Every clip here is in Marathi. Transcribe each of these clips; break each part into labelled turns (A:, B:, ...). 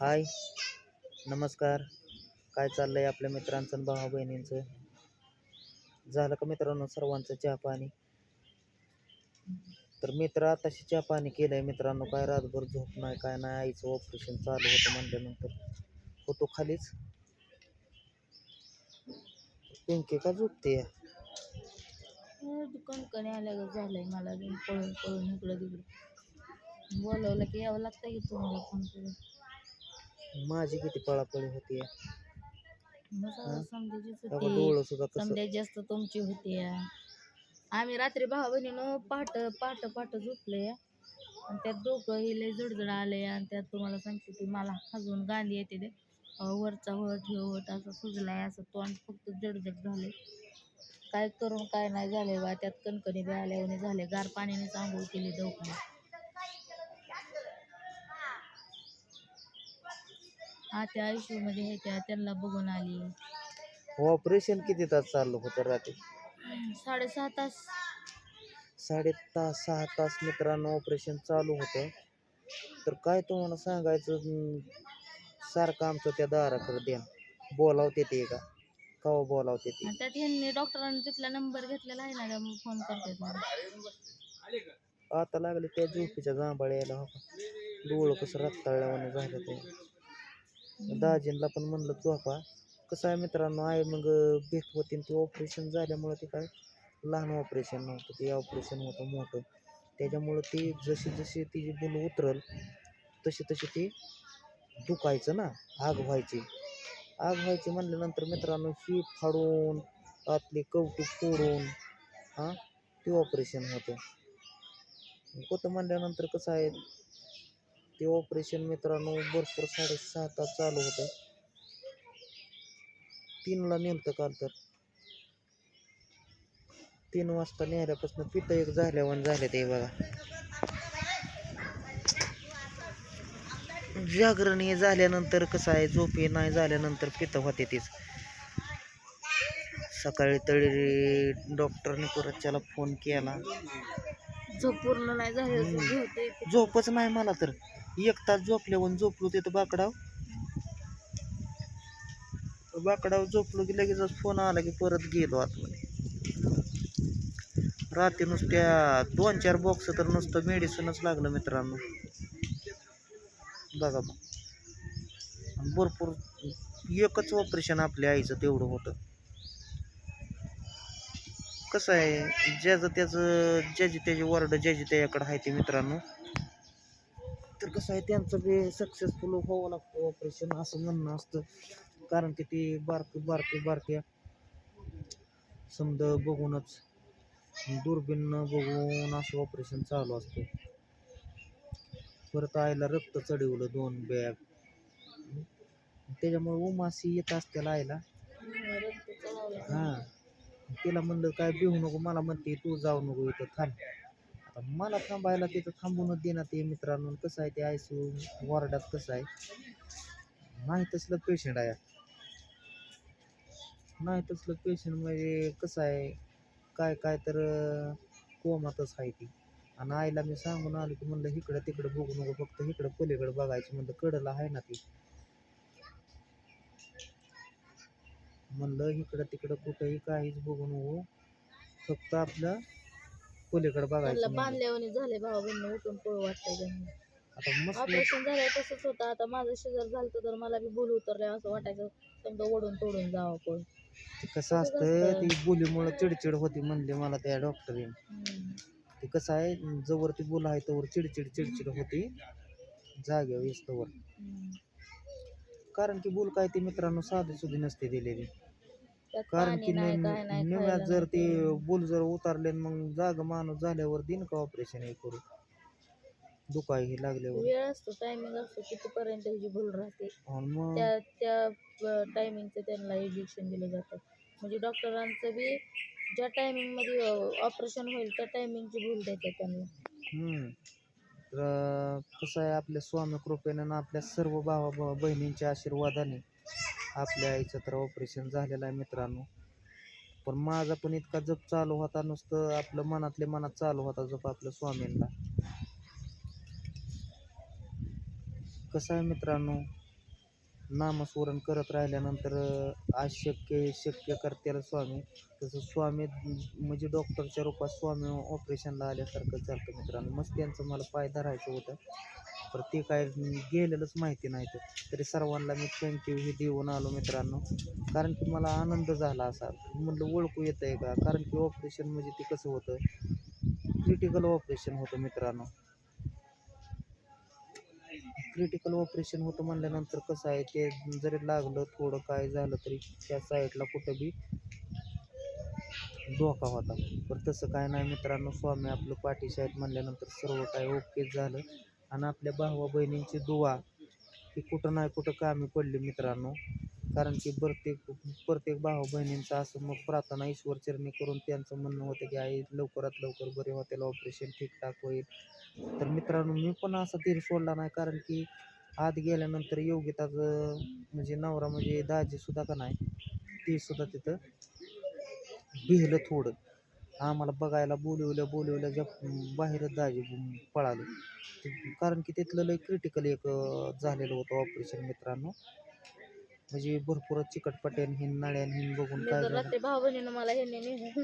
A: हाय. नमस्कार. काय चाललं आहे आपल्या मित्रांचं आणि भावा बहिणींचं? झालं का मित्रांनो सर्वांचं चहा पाणी? तर मित्र आताशी चहा पाणी केलंय मित्रांनो. काय रातभर झोप नाही काय नाही. आईचं ऑपरेशन चालू होतं म्हणल्यानंतर. होतो खालीच. पिंकी का झोपते?
B: हो, दुकान कणकणी आल्या झालंय मला. पळून पळून इकडं तिकडं. बोलवलं की यावं लागतं की तुम्हाला फोन करून.
A: माझी किती पळापळी होती
B: मग समजायचीच
A: बाबा
B: होती.
A: डोळं सुद्धा कसं
B: समजायची जास्त तुमची होती आम्ही रात्री भाऊ बहिणीनं पहाट पहाट पहाट झोपले. आणि त्यात डोकं हे लय जडजड आले आणि त्यात तुम्हाला सांगते की मला अजून गांधी येते ते. अं, वरचा वट हे वट असं सुजलाय असं तोंड फक्त जडजड झाले. काय करून काय नाही झाले बा त्यात कणकणी बी आल्यावानी झाले. गार पाण्याने आंघोळ केली दवाखान्यात. आत्या आयुष्यामध्ये आहे त्या त्यांना बघून आली.
A: ऑपरेशन किती तास चाललं होतं रात्री?
B: साडेसहा तास.
A: साडे तास सहा तास मित्रांनो ऑपरेशन चालू होतं. तर काय तुम्हाला सांगायचं अं, सारखं आमचं त्या दाराकडे द्या बोलावते ते का? कवा बोलावते ते?
B: आणि त्यात ह्यांनी डॉक्टरांनी तिथला नंबर घेतलेला आहे ना त्यामुळे फोन करतात मला
A: आता लागले त्या झोपीच्या जांभळ्या यायला हो का? डोळं कसं रक्ताळल्यावाने झालं ते. दाजींना पण म्हणलं झोपा कसं आहे मित्रांनो? आहे मग भेट होती आणि ते ऑपरेशन झाल्यामुळं ते काय लहान ऑपरेशन नव्हतं ते ऑपरेशन होतं मोठं. त्याच्यामुळं ती जशी जशी तिची बुल उतरल तशी तशी ती दुखायचं ना आग व्हायची. आग व्हायची म्हणल्यानंतर मित्रांनो ही फाडून आतली कवटी फोडून हां ते ऑपरेशन होतं. होतं म्हणल्यानंतर कसं आहे ते ऑपरेशन मित्रांनो भरपूर साडेसहा तास चालू होतं. तीनला नेलतं काल तर. तीन वाजता नेल्यापासून पितं एक झाल्यावर झाले ते बघा. जागरण हे झाल्यानंतर कसं आहे झोपे नाही झाल्यानंतर पितं होते तीच. सकाळी तरी डॉक्टरने परत त्याला फोन केला.
B: झोप पूर्ण नाही झाली
A: झोपच नाही मला तर. एक तास झोपल्यावर झोपलो तिथं बाकडाव. बाकडाव झोपलो की लगेच फोन आला की परत गेलो आतमध्ये. रात्री नुसत्या दोन चार बॉक्स तर नुसतं मेडिसिनच लागलं मित्रांनो. बघा मग भरपूर एकच ऑपरेशन आपल्या आईचं तेवढं होतं. कसं आहे? ज्याचं त्याचं ज्याची त्याची वॉर्ड ज्याची त्याच्याकडं आहे ते मित्रांनो. कसं आहे त्यांचं बी सक्सेसफुल व्हावं लागतं ऑपरेशन असं म्हणणं असतं. कारण की ते बारके बारके बारक्या समजा बघूनच दुर्बीनं बघून असं ऑपरेशन चालू असतं. परत आईला रक्त चढवलं दोन बॅग. त्याच्यामुळे उमासी येत असते आईला. हां. तिला म्हणलं काय भिवू नको मला म्हणते तू जाऊ नको इथं थांब. आता मला थांबायला तिथं थांबूनच देण्यात ते मित्रांनो. कसं आहे ते आयसू वॉर्डात कसं आहे? नाही तसलं पेशंट आहे. नाही तसलं पेशंट म्हणजे कसं आहे? काय काय तर कोमातच आहे ती. आणि आईला मी सांगून आलो की म्हणलं इकडं तिकडं बघू नको फक्त इकडं पलीकडं बघायचं म्हणलं कडला आहे ना ती. म्हणलं इकडं तिकडं कुठंही काहीच बघू नको. फक्त आपलं पलीकडं बघायचं
B: त्यांना
A: म्हणलं.
B: बांधल्यावानी झाले भाऊ बहिणी उठून पळू वाटतंय त्यांना.
A: आता मस्त
B: ऑपरेशन झालंय तसंच होतं. आता माझं शेजार झालं तर मला बी बोल उतरलंय असं वाटायचं. समजा ओढून तोडून जावं पळून
A: ते कसं असतं. ती बोलीमुळं चिडचिड होती म्हणले मला त्या डॉक्टरीने
B: हम्म.
A: ते कसं आहे जवळ ती बोल आहे तवर चिडचिड चिडचिड होती. जाग्यावर येस्तवर
B: हम्म.
A: कारण की बोल काय ते मित्रांनो साधी सुधी नसते दिलेली. कारण की निम्यात जर ते. बोल जर उतारले मग जाग माणूस झाल्यावर दिन का ऑपरेशन हे करू? दुखाय हे लागल्यावर.
B: वेळ असतो टायमिंग असतो कितीपर्यंत ह्याची भूल राहते.
A: मग.
B: त्या त्या टायमिंगचं त्यांना इंजेक्शन दिलं जातं. म्हणजे डॉक्टरांचं बी ज्या टायमिंगमध्ये ऑपरेशन होईल त्या टायमिंगची भूल देतात त्यांना.
A: हम्म. तर कसं आहे आपल्या स्वामी कृपेनं आणि आपल्या सर्व भावा भावा बहिणींच्या आशीर्वादाने आपल्या आईचं तर ऑपरेशन झालेलं आहे मित्रांनो. पण माझा पण इतका जप चालू होता नुसतं आपलं मनातले मनात चालू होता जप आपल्या स्वामींना. कसं आहे मित्रांनो? नामस्मरण करत राहिल्यानंतर अशक्य शक्य करतेला स्वामी. तसं स्वामी म्हणजे डॉक्टरच्या रूपात स्वामी ऑपरेशनला आल्यासारखं झालं मित्रांनो. मस्त त्यांचं मला पाय धरायचं होतं. तर ते काय गेलेलंच माहिती नाही तर. तरी सर्वांना मी थँक्यू हे देऊन आलो मित्रांनो. कारण की मला आनंद झाला असा. म्हटलं ओळखू येतं आहे का? कारण की ऑपरेशन म्हणजे ते कसं होतं? क्रिटिकल ऑपरेशन होतं मित्रांनो. क्रिटिकल ऑपरेशन होतं म्हणल्यानंतर कसं आहे ते जरी लागलं थोडं काय झालं तरी त्या साईडला कुठं बी धोका होता. पण तसं काय नाही मित्रांनो. स्वामी आपलं पाठीशी आहेत म्हणल्यानंतर सर्व काय ओकेच झालं. आणि आपल्या भावा बहिणींची दुवा ही कुठं नाही कुठं कामी पडली मित्रांनो. कारण की प्रत्येक प्रत्येक भावा बहिणींचं असं मग प्रार्थना ईश्वर चरणी करून त्यांचं म्हणणं होतं की आई लवकरात लवकर बरे होतील ऑपरेशन ठीकठाक होईल. तर मित्रांनो मी पण असा धीर सोडला नाही कारण की आत गेल्यानंतर योगिताचं म्हणजे नवरा म्हणजे दाजी सुद्धा का नाही ती सुद्धा तिथं भिहलं थोडं. आम्हाला बघायला बोलवलं बोलवलं ज्या बाहेरच दाजी पळाले. कारण की तिथलं लय क्रिटिकल एक झालेलं होतं ऑपरेशन मित्रांनो. म्हणजे भरपूर चिकटपट्यान हिन नळ्यान हिन बघून काय
B: रात्री भाऊ बहिणीनं मला ह्यांनी नेलं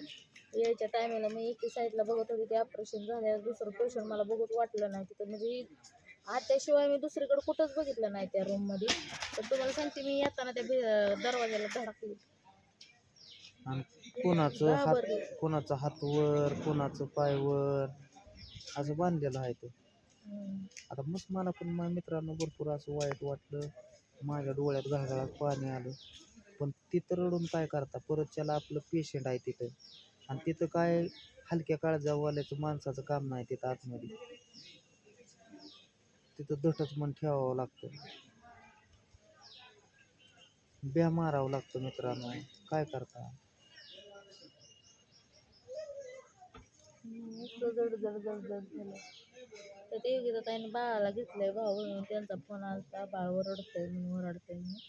B: यायच्या टायमाला मी एकी साईडला बघत होते ते ऑपरेशन झाल्यावर दुसरं पेशंट मला बघत वाटलं नाही तिथं. म्हणजे त्याशिवाय मी दुसरीकडे कुठंच बघितलं नाही त्या रूममध्ये तर तुम्हाला सांगते मी येताना त्या दरवाजाला धडकली.
A: कोणाचं हात. कोणाचं हात वर कोणाचं पाय वर? असं बांधलेलं आहे ते. आता मस्त मला पण माझ्या मित्रांनो भरपूर असं वाईट वाटलं. माझ्या डोळ्यात घाळघाळात पाणी आलं. पण तिथं रडून काय करता? परतच्याला आपलं पेशंट आहे तिथं. आणि तिथं काय हलक्या काळजावाल्याचं माणसाचं काम नाही तिथं आतमध्ये. तिथं दटच मन ठेवावं लागतं. ब्या मारावं लागतं मित्रांनो. काय करता?
B: जड जड जड जड झालं तर ते योगिता ताईने बाळाला घेतलंय भाऊ म्हणून त्यांचा फोन आलता. बाळ ओरडतंय म्हणून ओरडतंय म्हणून.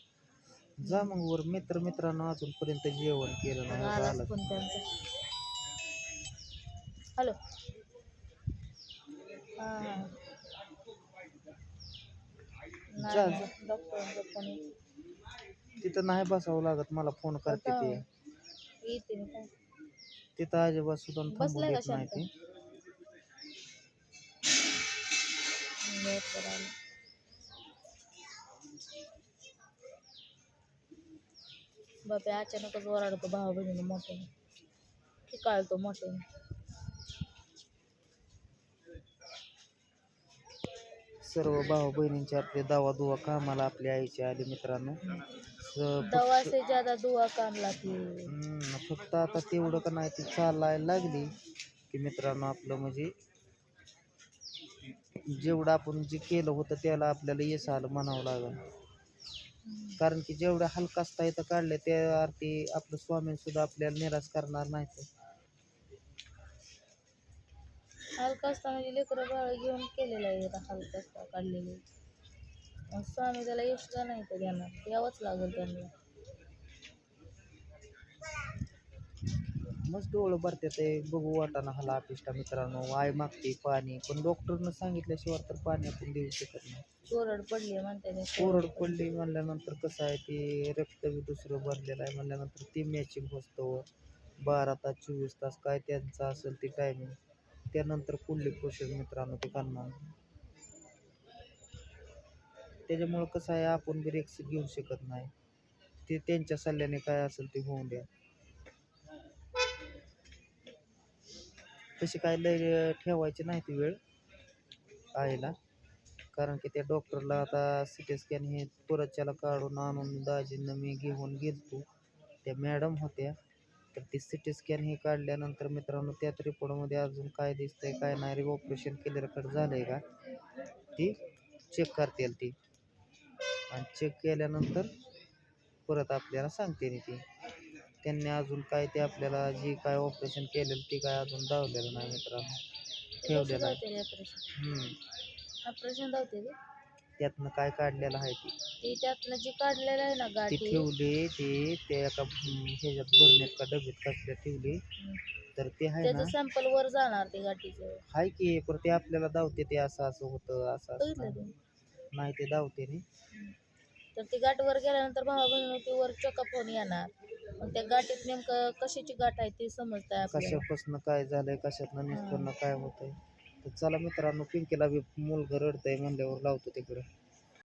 A: जा मग वर. मित्र मित्रांनो अजूनपर्यंत जेवण केलं नाही
B: आलाच
A: झालं
B: फोन त्यांचा. हॅलो हां. हां
A: जा.
B: नाही. डॉक्टरांचा फोन येतो.
A: तिथं नाही बसावं लागत मला फोन करते ते.
B: येते मी काय?
A: तिथं अजिबात सुद्धा थांबू
B: बसलाय
A: देत नाही? ते
B: बरं, बरं, आलं. बापे अचानकच ओरडतो भावा बहिणीने मोठ्याने काळतो मोठ्याने
A: सर्व भाऊ बहिणींचे आपले दावा दुवा कामाला आपल्या आईचे आले मित्रांनो. स-
B: दवा से ज्यादा दुआ काम लाती
A: हम्म, फक्त आता तेवढं का नाही ती चालायला लागली. की मित्रांनो आपलं म्हणजे जेवढं आपण जे केलं होतं त्याला आपल्याला यश आलं म्हणावं लागलं. कारण की जेवढं हलकासता इथं काढले त्या अर्थी आपलं स्वामी सुद्धा आपल्याला निराश करणार नाही
B: हलका असता म्हणजे लेकरं बाळ घेऊन केलेलं आहे हलका असता काढलेले मग स्वामी त्याला यश का नाही तर देणार यावंच लागेल त्यांना
A: मस्त डोळं भरते ते बघू वाटाणा हाला अपिष्टा मित्रांनो आय मागते पाणी पण डॉक्टरनं सांगितल्याशिवाय तर पाणी आपण देऊ शकत नाही.
B: कोरड पडली म्हणते.
A: कोरड पडली म्हणल्यानंतर कसं आहे ते रक्त बी दुसरं भरलेलं आहे म्हणल्यानंतर ते मॅचिंग होतं. बारा तास चोवीस तास काय त्यांचं असेल ते टायमिंग त्यानंतर पुढली प्रोसेस मित्रांनो ते करणार. त्याच्यामुळं कसं आहे आपण बी रिक्स घेऊ शकत नाही. ते त्यांच्या सल्ल्याने काय असेल ते होऊन द्या. तशी काय लय ठेवायची नाही ती वेळ आईला. कारण की त्या डॉक्टरला आता सी टी स्कॅन हे पुरच्याला काढून आणून दाजींना मी घेऊन गेलतो. त्या मॅडम होत्या. तर ती सी टी स्कॅन हे काढल्यानंतर मित्रांनो त्यात रिपोर्टमध्ये अजून काय दिसतंय काय नाही रे ऑपरेशन केलेलं झालं आहे का? ती चेक करतील ती. आणि चेक केल्यानंतर परत आपल्याला सांगते नी ती. त्यांनी अजून काय ते आपल्याला जी काय ऑपरेशन केलेलं ती काय अजून दावलेलं नाही मित्रांनो. ठेवलेलं आहे.
B: ऑपरेशन धावते
A: त्यातनं काय काढलेलं आहे ते?
B: ती त्यातनं जी काढलेलं आहे ना गाठी.
A: ठेवली ते त्या एका ह्याच्यात भरण्यात का डब्यात कसल्या ठेवली? तर ते आहे ना.
B: सॅम्पल वर जाणार ते गाठीचं.
A: हाय की परत ते आपल्याला धावते ते असं असं होतं असं असं नाही.
B: ते.
A: नाही धावते नी
B: तर ती गाठ वर गेल्यानंतर भावा बहिणी ती वर चेकअप होऊन येणार. मग त्या गाठीत नेमकं कशाची गाठ आहे ती समजताय आपल्याला.
A: कशापासून काय झालंय कशातनं निष्पन्न काय होतंय? चला मित्रांनो पिंकीला बी मूल रडतंय म्हणल्यावर लावतो तिकडं.